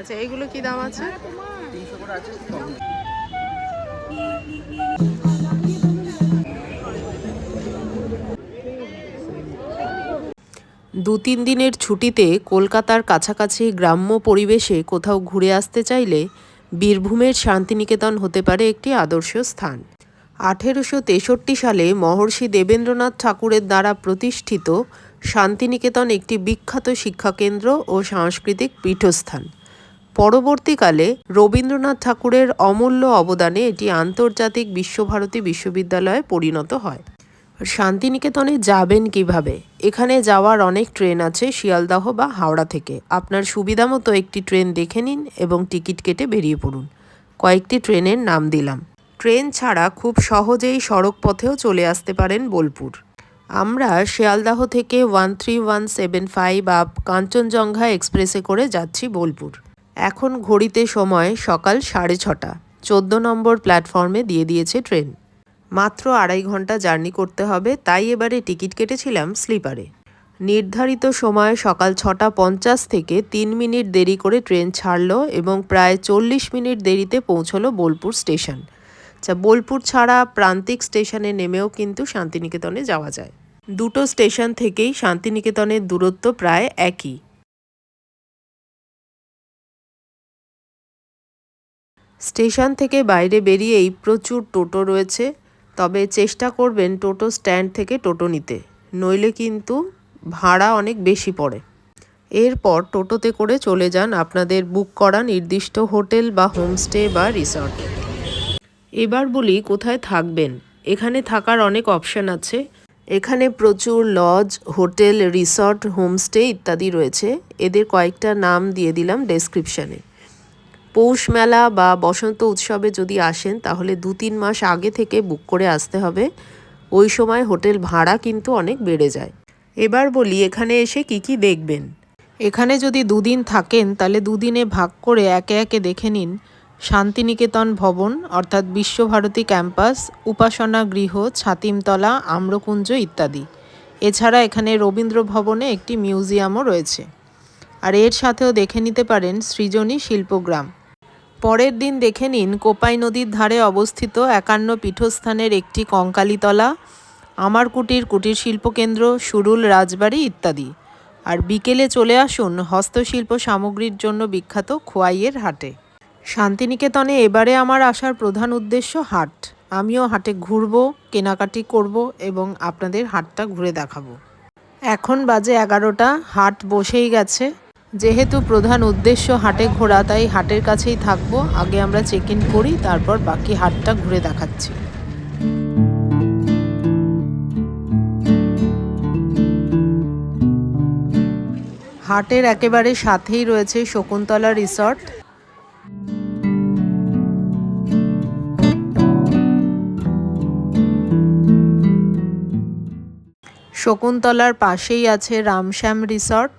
আচ্ছা এইগুলো কি দাম আছে? দু তিন দিনের ছুটিতে কলকাতার কাছাকাছি গ্রাম্য পরিবেশে কোথাও ঘুরে আসতে চাইলে বীরভূমের শান্তিনিকেতন হতে পারে একটি আদর্শ স্থান। আঠেরোশো তেষট্টি সালে মহর্ষি দেবেন্দ্রনাথ ঠাকুরের দ্বারা প্রতিষ্ঠিত শান্তিনিকেতন একটি বিখ্যাত শিক্ষাকেন্দ্র ও সাংস্কৃতিক পীঠস্থান। পরবর্তীকালে রবীন্দ্রনাথ ঠাকুরের অমূল্য অবদানে এটি আন্তর্জাতিক বিশ্বভারতী বিশ্ববিদ্যালয়ে পরিণত হয়। শান্তিনিকেতনে যাবেন কীভাবে? এখানে যাওয়ার অনেক ট্রেন আছে শিয়ালদাহ বা হাওড়া থেকে। আপনার সুবিধা মতো একটি ট্রেন দেখে নিন এবং টিকিট কেটে বেরিয়ে পড়ুন। কয়েকটি ট্রেনের নাম দিলাম। ট্রেন ছাড়া খুব সহজেই সড়ক পথেও চলে আসতে পারেন বোলপুর। আমরা শিয়ালদাহ থেকে one three one seven five up Kanchenjunga এক্সপ্রেসে করে যাচ্ছি বোলপুর। এখন ঘড়িতে সময় সকাল সাড়ে ছটা। চোদ্দ নম্বর প্ল্যাটফর্মে দিয়ে দিয়েছে ট্রেন। মাত্র আড়াই ঘণ্টা জার্নি করতে হবে, তাই এবারে টিকিট কেটেছিলাম স্লিপারে। নির্ধারিত সময় সকাল ছটা পঞ্চাশ থেকে তিন মিনিট দেরি করে ট্রেন ছাড়লো এবং প্রায় চল্লিশ মিনিট দেরিতে পৌঁছলো বোলপুর স্টেশন। আচ্ছা বোলপুর ছাড়া প্রান্তিক স্টেশনে নেমেও কিন্তু শান্তিনিকেতনে যাওয়া যায়। দুটো স্টেশন থেকেই শান্তিনিকেতনের দূরত্ব প্রায় একই। স্টেশন থেকে বাইরে বেরিয়েই প্রচুর টোটো রয়েছে, তবে চেষ্টা করবেন টোটো স্ট্যান্ড থেকে টোটো নিতে, নইলে কিন্তু ভাড়া অনেক বেশি পড়ে। এরপর টোটোতে করে চলে যান আপনাদের বুক করা নির্দিষ্ট হোটেল বা হোমস্টে বা রিসর্ট। এবার বলি কোথায় থাকবেন। এখানে থাকার অনেক অপশন আছে। এখানে প্রচুর লজ হোটেল রিসর্ট হোমস্টে ইত্যাদি রয়েছে। এদের কয়েকটা নাম দিয়ে দিলাম ডেসক্রিপশানে পৌষ মেলা বা বসন্ত উৎসবে যদি আসেন, তাহলে দু তিন মাস আগে থেকে বুক করে আসতে হবে। ওই সময় হোটেল ভাড়া কিন্তু অনেক বেড়ে যায়। এবার বলি এখানে এসে কি কি দেখবেন? এখানে যদি দুদিন থাকেন, তাহলে দুদিনে ভাগ করে একে একে দেখে নিন। শান্তিনিকেতন ভবন, অর্থাৎ বিশ্বভারতী ক্যাম্পাস, উপাসনা গৃহ, ছাতিমতলা, আম্রকুঞ্জ ইত্যাদি। এছাড়া এখানে রবীন্দ্র ভবনে একটি মিউজিয়ামও রয়েছে। আর এর সাথেও দেখে নিতে পারেন সৃজনী শিল্পগ্রাম। পরের দিন দেখে নিন কোপাই নদীর ধারে অবস্থিত একান্ন পীঠস্থানের একটি কঙ্কালীতলা আমার কুটির কুটির শিল্পকেন্দ্র সুরুল রাজবাড়ি ইত্যাদি। আর বিকেলে চলে আসুন হস্তশিল্প সামগ্রীর জন্য বিখ্যাত খোয়াইয়ের হাটে। শান্তিনিকেতনে এবারে আমার আসার প্রধান উদ্দেশ্য হাট। আমিও হাটে ঘুরবো, কেনাকাটি করব এবং আপনাদের হাটটা ঘুরে দেখাবো। এখন বাজে এগারোটা, হাট বসেই গেছে। যেহেতু প্রধান উদ্দেশ্য হাটে ঘোরা, তাই হাটের কাছেই থাকব। আগে আমরা চেক ইন করি, তারপর বাকি হাটটা ঘুরে দেখাচ্ছি। হাটের একেবারে সাথেই রয়েছে শকুন্তলা রিসর্ট। শকুন্তলার পাশেই আছে রামশ্যাম রিসর্ট।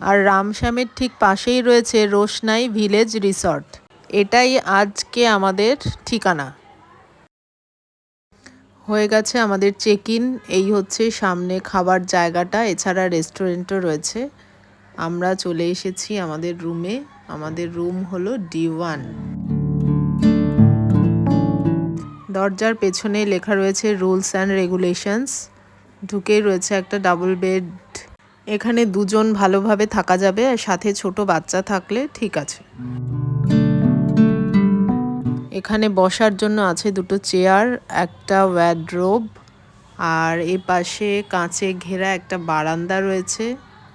আর রামশ্যামের ঠিক পাশেই রয়েছে রোশনাই ভিলেজ রিসর্ট। এটাই আজকে আমাদের ঠিকানা। হয়ে গেছে আমাদের চেক ইন এই হচ্ছে সামনে খাবার জায়গাটা, এছাড়া রেস্টুরেন্টও রয়েছে। আমরা চলে এসেছি আমাদের রুমে আমাদের রুম হলো ডি ওয়ান দরজার পেছনে লেখা রয়েছে রুলস অ্যান্ড রেগুলেশনস। ঢুকেই রয়েছে একটা ডাবল বেড। এখানে দুজন ভালোভাবে থাকা যাবে আর সাথে ছোট বাচ্চা থাকলে ঠিক আছে। এখানে বসার জন্য আছে দুটো চেয়ার, একটা ওয়ার্ড্রোব আর এ পাশে কাঁচে ঘেরা একটা বারান্দা রয়েছে।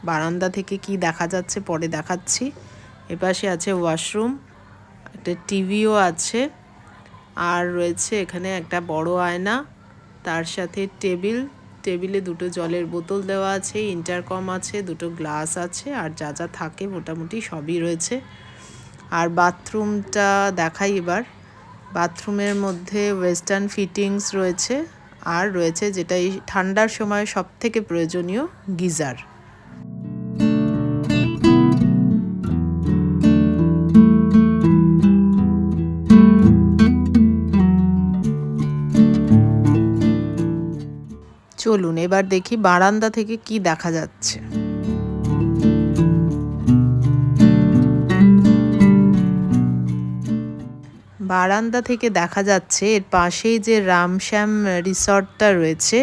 বারান্দা থেকে কি দেখা যাচ্ছে পরে দেখাচ্ছি। এপাশে আছে ওয়াশরুম, একটা টিভিও আছে। আর রয়েছে এখানে একটা বড় আয়না, তার সাথে টেবিল। টেবিলে দুটো জলের বোতল দেওয়া আছে, ইন্টারকম আছে, দুটো গ্লাস আছে, আর যা যা থাকে মোটামুটি সবই রয়েছে। আর বাথরুমটা দেখাই এবার। বাথরুমের মধ্যে ওয়েস্টার্ন ফিটিংস রয়েছে, আর রয়েছে যেটা এই ঠান্ডার সময় সব থেকে প্রয়োজনীয় গিজার। এবার দেখি বারান্দা থেকে কি দেখা যাচ্ছে। বারান্দা থেকে দেখা যাচ্ছে এর পাশেই যে রামশ্যাম রিসর্টটা রয়েছে,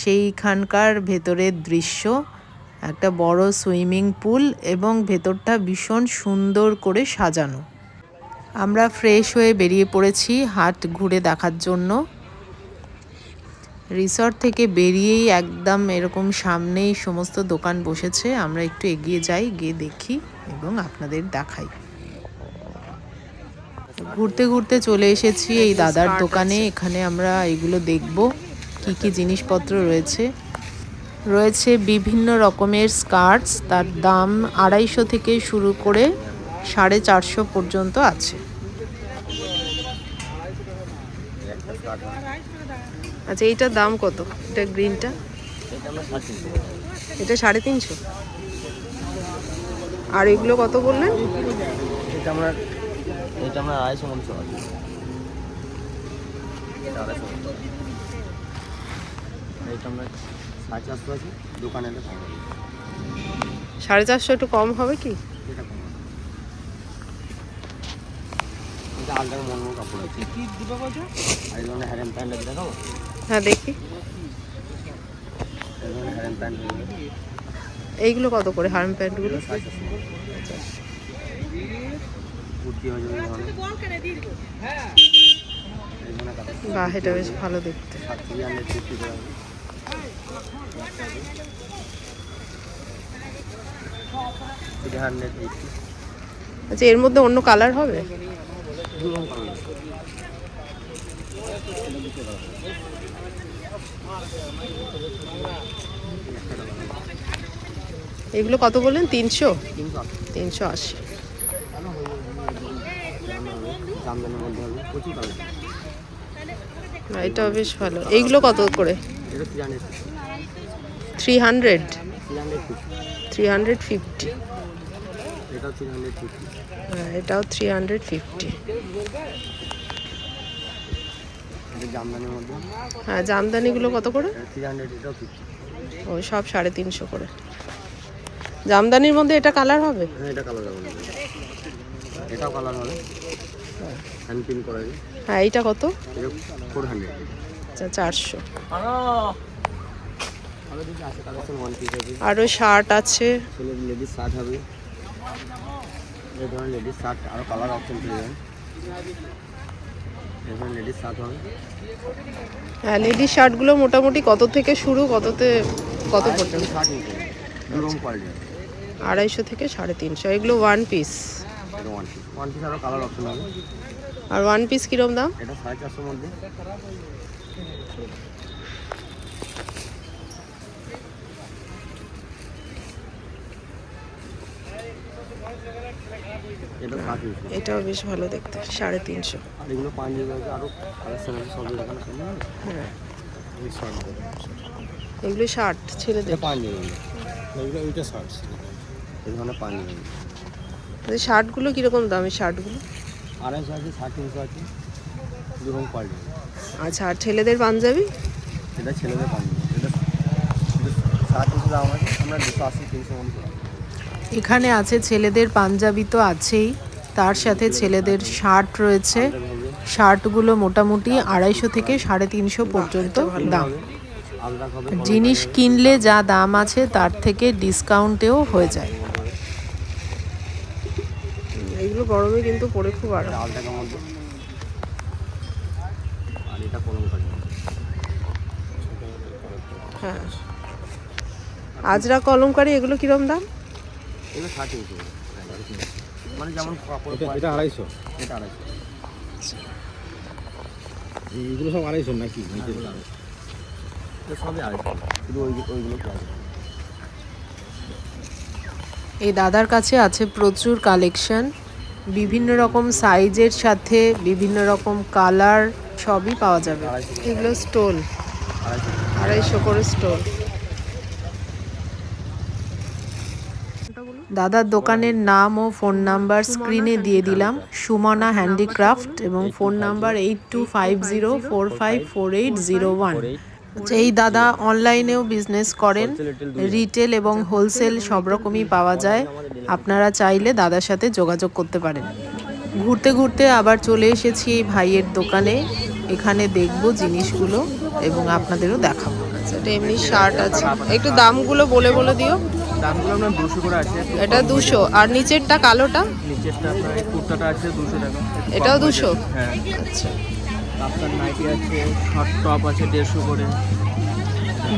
সেইখানকার ভেতরের দৃশ্য। একটা বড় সুইমিং পুল এবং ভেতরটা ভীষণ সুন্দর করে সাজানো। আমরা ফ্রেশ হয়ে বেরিয়ে পড়েছি হাট ঘুরে দেখার জন্য। রিসর্ট থেকে বেরিয়েই একদম এরকম সামনেই সমস্ত দোকান বসেছে। আমরা একটু এগিয়ে যাই গিয়ে দেখি এবং আপনাদের দেখাই। ঘুরতে ঘুরতে চলে এসেছি এই দাদার দোকানে। এখানে আমরা এগুলো দেখব কি কি জিনিসপত্র রয়েছে। রয়েছে বিভিন্ন রকমের স্কার্টস তার দাম আড়াইশো থেকে শুরু করে সাড়ে চারশো পর্যন্ত আছে। আচ্ছা এইটার দাম কত? এটা গ্রিনটা এটা সাড়ে তিনশো? আর এগুলো কত বললেন? এটা আমরা এটা আমরা আড়াইশো মতো সাড়ে চারশো একটু কম হবে কি? এটা কম আলাদা মন মন কাপড় আছে। কি দিবে বলছো? আর এই ধরনের হ্যারেম প্যান্ট দেখাবো? হ্যাঁ দেখি। এইগুলো কত করে হার্ম প্যান্টগুলো? বাহ, এটা বেশ ভালো দেখতে। আচ্ছা এর মধ্যে অন্য কালার হবে। এগুলো কত বললেন? তিনশো? তিনশো আশি। এটাও বেশ ভালো। এইগুলো কত করে? Three hundred three hundred fifty এটাও থ্রি হান্ড্রেড ফিফটি জামদানির মধ্যে। হ্যাঁ জামদানিগুলো কত করে? ওই সব সাড়ে তিনশো করে। জামদানির মধ্যে এটা কালার হবে? হ্যাঁ এটা কালার হবে। এটাও কালার হবে। হ্যান্ড পিন করা যায় হ্যাঁ এইটা কত? ফোর হান্ড্রেড আচ্ছা চারশো। আরও শার্ট আছে। লেডিস শার্ট হবে। এই ধরনের লেডিস শার্ট আরও কালার অপশন পেয়ে যাবেন এই ধরনের লেডিস শার্ট হবে হ্যাঁ লেডিস শার্টগুলো মোটামুটি কত থেকে শুরু কততে কত পর্যন্ত? আড়াইশো থেকে সাড়ে তিনশো। এগুলো ওয়ান পিস আর ওয়ান পিস কিরম দাম? এটা সাড়ে চারশোর মধ্যে এটা ষাট ইঞ্চি এটাও বেশ ভালো দেখতে সাড়ে তিনশো। হ্যাঁ। এগুলো শার্ট ছেলেদের পাঞ্জাবি শার্ট এই ধরনের পাঞ্জাবি এই শার্টগুলো কীরকম দাম শার্টগুলো আড়াইশো আছে ষাট তিনশো আছে। দুরকম কোয়ালিটি আচ্ছা আর ছেলেদের পাঞ্জাবি? এটা ছেলেদের পাঞ্জাবি। এটা ষাট তিনশো দাম আছে আমরা দুশো আশি তিনশো মতো। এখানে আছে, ছেলেদের পাঞ্জাবি তো আছেই। তার সাথে ছেলেদের শার্ট রয়েছে। শার্টগুলো মোটামুটি আড়াইশো থেকে সাড়ে তিনশো পর্যন্ত দাম। জিনিস কিনলে যা দাম আছে, তার থেকে ডিসকাউন্টেও হয়ে যায়। এগুলো গরমে কিন্তু পরে খুব হ্যাঁ। আজরা কলমকারি, এগুলো কিরম দাম? এগুলো ষাট ইঞ্চি মানে যেমন এটা এটা আড়াইশো? এটা আড়াইশো। এগুলো সব আড়াইশো নাকি? সবই আড়াইশো। শুধু ওইগুলো এই দাদার কাছে আছে প্রচুর কালেকশন বিভিন্ন রকম সাইজের সাথে বিভিন্ন রকম কালার সবই পাওয়া যাবে। এগুলো স্টোল আড়াইশো। আড়াইশো করে স্টোল দাদার দোকানের নাম ও ফোন নাম্বার স্ক্রিনে দিয়ে দিলাম। সুমনা হ্যান্ডিক্রাফট এবং phone number eight two five zero four five four eight zero one. আচ্ছা এই দাদা অনলাইনেও বিজনেস করেন। রিটেল এবং হোলসেল সব রকমই পাওয়া যায়। আপনারা চাইলে দাদার সাথে যোগাযোগ করতে পারেন। ঘুরতে ঘুরতে আবার চলে এসেছি এই ভাইয়ের দোকানে। এখানে দেখব জিনিসগুলো এবং আপনাদেরও দেখাবো। আচ্ছা এটা এমনি শার্ট আছে। একটু দামগুলো বলে বলে দিও। দামগুলো আপনার দুশো করে আছে। এটা দুশো। আর নিচেরটা কালোটা? নিচেরটা আপনার এই কুর্তাটা আছে দুশো টাকা। এটাও কম হয়ে 200? যাবে। হ্যাঁ। আচ্ছা। আপনার নাইটি আছে শর্ট টপ আছে দেড়শো করে।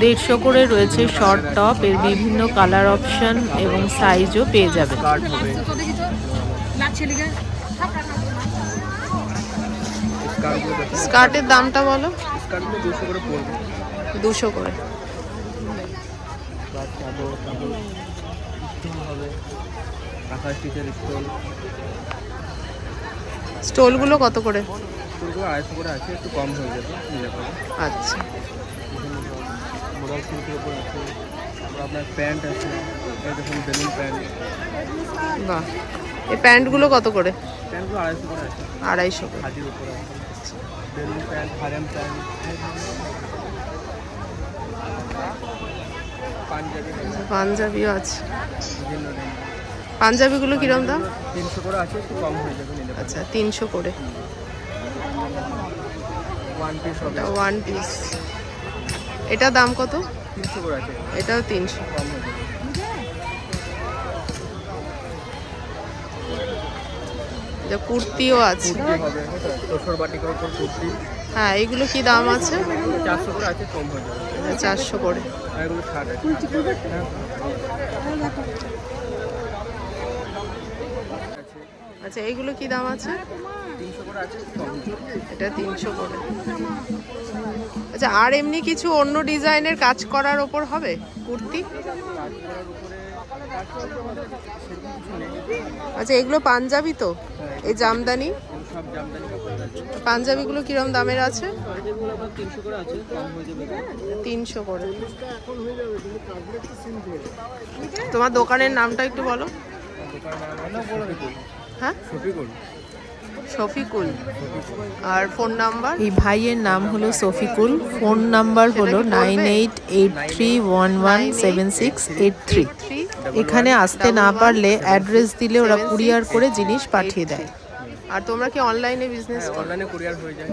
দেড়শো করে রয়েছে শর্ট টপ এর বিভিন্ন কালার অপশন এবং সাইজও পেয়ে দেখুন স্কার্টের দামটা বলো। দুশো করে পড়বে। দুশো করে। স্টোলগুলো কত করে? আড়াইশো করে আছে একটু কম হয়ে যাবে আচ্ছা। মোবাইল সিল্কের উপর আছে আপনার প্যান্ট আছে দেখুন বেলুন প্যান্ট বাহ। এই প্যান্টগুলো কত করে? প্যান্টগুলো আড়াইশো করে আছে। আড়াইশো করে। হাতির উপর বেলুন প্যান্ট হারাম প্যান্ট পাঞ্জাবিও আছে। পাঞ্জাবিগুলো কিরম দাম? তিনশো করে আছে একটু কম হয়ে যাবে আচ্ছা তিনশো করে। ওয়ান পিস এটা ওয়ান পিস এটা দাম কত? তিনশো করে আছে। এটাও তিনশো। কম হয়ে যাবে। এটা কুর্তিও আছে। হ্যাঁ এগুলো কি দাম আছে? চারশো করে আছে কম হয়ে যাবে। চারশো করে আর এগুলো ষাট আছে হ্যাঁ। আছে আচ্ছা এইগুলো কি দাম আছে। এটা তিনশো করে। আচ্ছা আর এমনি কিছু অন্য ডিজাইনের কাজ করার ওপর হবে? কুর্তি? আচ্ছা এগুলো পাঞ্জাবি তো? এই জামদানি? পাঞ্জাবিগুলো কিরম দামের আছে? তিনশো করে। তোমার দোকানের নামটা একটু বলো। হ্যাঁ? শফিকুল। আর ফোন নাম্বার? এই ভাইয়ের নাম হলো শফিকুল। ফোন নাম্বার হলো nine eight eight three one one seven six eight three. এখানে আসতে না পারলে অ্যাড্রেস দিলে ওরা কুরিয়ার করে জিনিস পাঠিয়ে দেয়। আর তোমরা কি অনলাইনে বিজনেস অনলাইনে কুরিয়ার হয়ে যায়।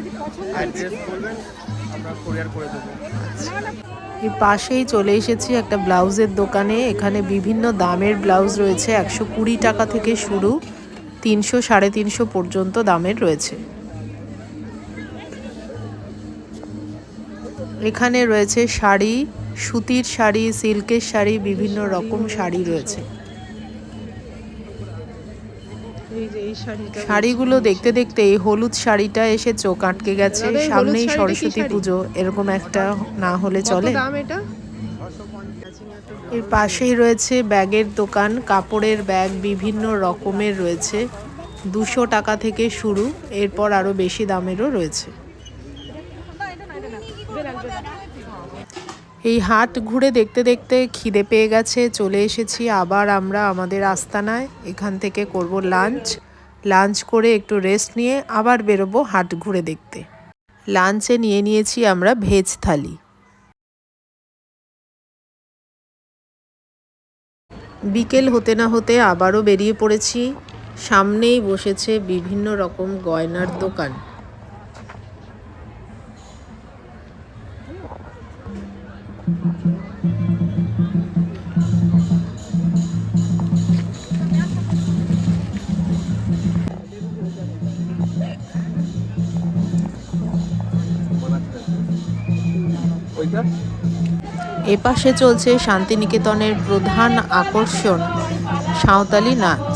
অ্যাড্রেস বলবেন আমরা কুরিয়ার করে দেবো। এর পাশেই চলে এসেছি একটা ব্লাউজের দোকানে। এখানে বিভিন্ন দামের ব্লাউজ রয়েছে। একশো কুড়ি টাকা থেকে শুরু। তিনশো সাড়ে তিনশো পর্যন্ত দামের রয়েছে। এখানে রয়েছে শাড়ি সুতির শাড়ি সিল্কের শাড়ি বিভিন্ন রকম শাড়ি রয়েছে। শাড়িগুলো দেখতে দেখতে এই হলুদ শাড়িটা এসে চোখ আটকে গেছে। সামনেই সরস্বতী পুজো এরকম একটা না হলে চলে। দাম এটা? এর পাশেই রয়েছে ব্যাগের দোকান, কাপড়ের ব্যাগ, বিভিন্ন রকমের রয়েছে। দুশো টাকা থেকে শুরু, এরপর আরও বেশি দামেরও রয়েছে। এই হাট ঘুরে দেখতে দেখতে খিদে পেয়ে গেছে, চলে এসেছি আবার আমরা আমাদের আস্তানায়। এখান থেকে করব লাঞ্চ। লাঞ্চ করে একটু রেস্ট নিয়ে আবার বেরোবো হাট ঘুরে দেখতে। লাঞ্চে নিয়ে নিয়েছি আমরা ভেজ থালি। বিকেল হতে না হতে আবারও বেরিয়ে পড়েছি। সামনেই বসেছে বিভিন্ন রকম গয়নার দোকান। ওইটা এপাশে চলছে শান্তিনিকেতনের প্রধান আকর্ষণ সাঁওতালি নাচ।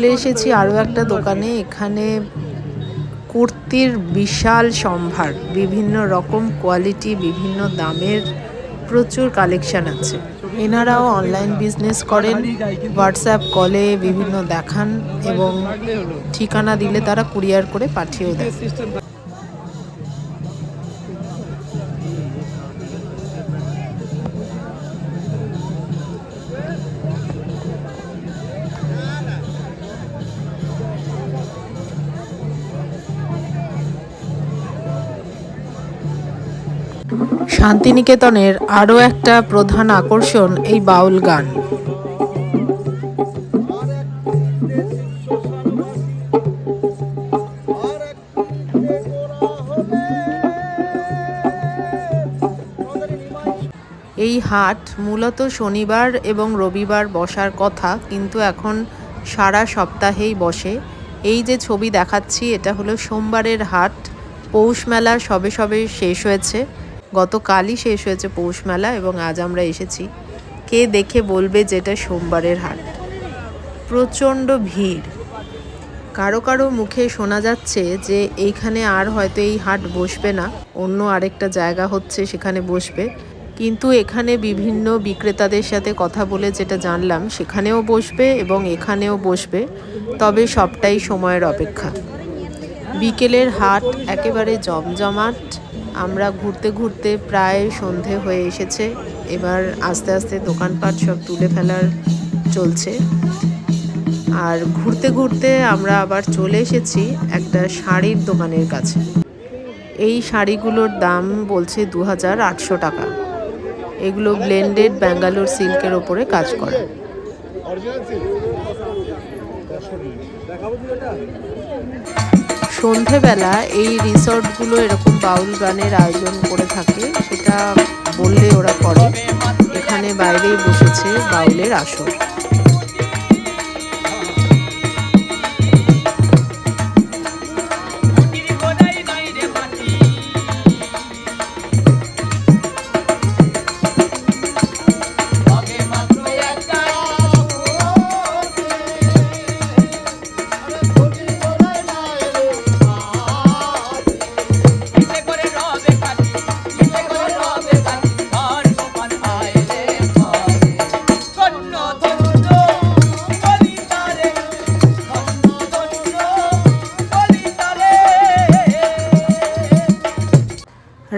চলে এসেছি আরও একটা দোকানে। এখানে কুর্তির বিশাল সম্ভার, বিভিন্ন রকম কোয়ালিটি, বিভিন্ন দামের প্রচুর কালেকশান আছে। এনারাও অনলাইন বিজনেস করেন, হোয়াটসঅ্যাপ কলে বিভিন্ন দেখান এবং ঠিকানা দিলে তারা কুরিয়ার করে পাঠিয়েও দেয় শান্তিনিকেতনের আরও একটা প্রধান আকর্ষণ এই বাউল গান। এই হাট মূলত শনিবার এবং রবিবার বসার কথা, কিন্তু এখন সারা সপ্তাহেই বসে। এই যে ছবি দেখাচ্ছি, এটা হলো সোমবারের হাট। পৌষ মেলা সবে সবে শেষ হয়েছে। গতকালই শেষ হয়েছে পৌষ মেলা এবং আজ আমরা এসেছি। কে দেখে বলবে যেটা সোমবারের হাট? প্রচণ্ড ভিড়। কারও কারও মুখে শোনা যাচ্ছে যে এইখানে আর হয়তো এই হাট বসবে না, অন্য আরেকটা জায়গা হচ্ছে সেখানে বসবে। কিন্তু এখানে বিভিন্ন বিক্রেতাদের সাথে কথা বলে যেটা জানলাম, সেখানেও বসবে এবং এখানেও বসবে, তবে সবটাই সময়ের অপেক্ষা। বিকেলের হাট একেবারে জমজমাট আমরা ঘুরতে ঘুরতে প্রায় সন্ধে হয়ে এসেছে। এবার আস্তে আস্তে দোকানপাট সব তুলে ফেলার চলছে। আর ঘুরতে ঘুরতে আমরা আবার চলে এসেছি একটা শাড়ির দোকানের কাছে। এই শাড়িগুলোর দাম বলছে দু হাজার আটশো টাকা। এগুলো ব্লেন্ডেড ব্যাঙ্গালোর সিল্কের ওপরে কাজ করা। সন্ধেবেলা এই রিসর্টগুলো এরকম বাউল গানের আয়োজন করে থাকে, সেটা বললে ওরা করে। এখানে বাইরেই বসেছে বাউলের আসর।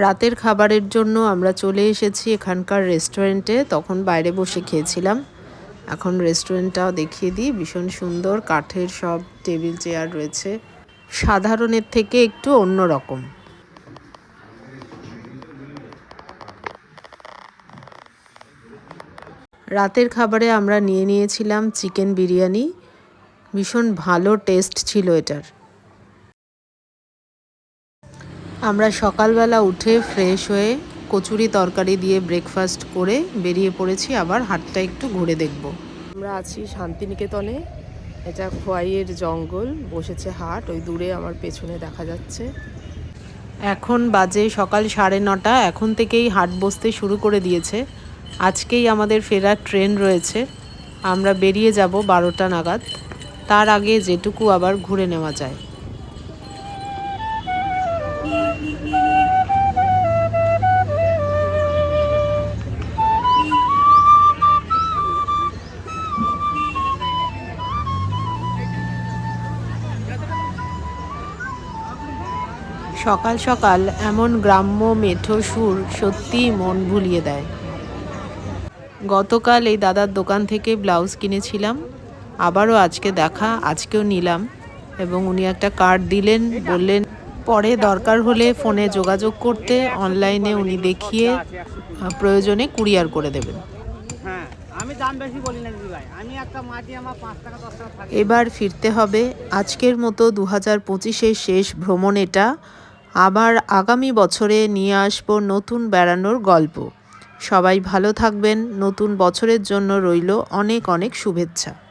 রাতের খাবারের জন্য আমরা চলে এসেছি এখানকার রেস্টুরেন্টে, তখন বাইরে বসে খেয়েছিলাম। এখন রেস্টুরেন্টটাও দেখিয়ে দিই, ভীষণ সুন্দর, কাঠের সব টেবিল চেয়ার রয়েছে। সাধারণের থেকে একটু অন্য রকম রাতের খাবারে আমরা নিয়ে নিয়েছিলাম চিকেন বিরিয়ানি। ভীষণ ভালো টেস্ট ছিল এটার। আমরা সকালবেলা উঠে ফ্রেশ হয়ে কচুরি তরকারি দিয়ে ব্রেকফাস্ট করে বেরিয়ে পড়েছি আবার হাটটা একটু ঘুরে দেখব। আমরা আছি শান্তিনিকেতনে এটা খোয়াইয়ের জঙ্গল বসেছে হাট ওই দূরে আমার পেছনে দেখা যাচ্ছে। এখন বাজে সকাল সাড়ে নটা এখন থেকেই হাট বসতে শুরু করে দিয়েছে। আজকেই আমাদের ফেরার ট্রেন রয়েছে আমরা বেরিয়ে যাব বারোটা নাগাদ। তার আগে যেটুকু আবার ঘুরে নেওয়া যায়। সকাল সকাল এমন গ্রাম্য মেঠো সুর সত্যিই মন ভুলিয়ে দেয়। গতকাল এই দাদার দোকান থেকে ব্লাউজ কিনেছিলাম আবারও আজকে দেখা আজকেও নিলাম এবং উনি একটা কার্ড দিলেন বললেন পরে দরকার হলে ফোনে যোগাযোগ করতে অনলাইনে উনি দেখিয়ে প্রয়োজনে কুরিয়ার করে দেবেন। হ্যাঁ এবার ফিরতে হবে আজকের মতো দু হাজার পঁচিশের শেষ ভ্রমণ এটা। আবার আগামী বছরে নিয়ে আসব নতুন বেড়ানোর গল্প। সবাই ভালো থাকবেন। নতুন বছরের জন্য রইল অনেক অনেক শুভেচ্ছা।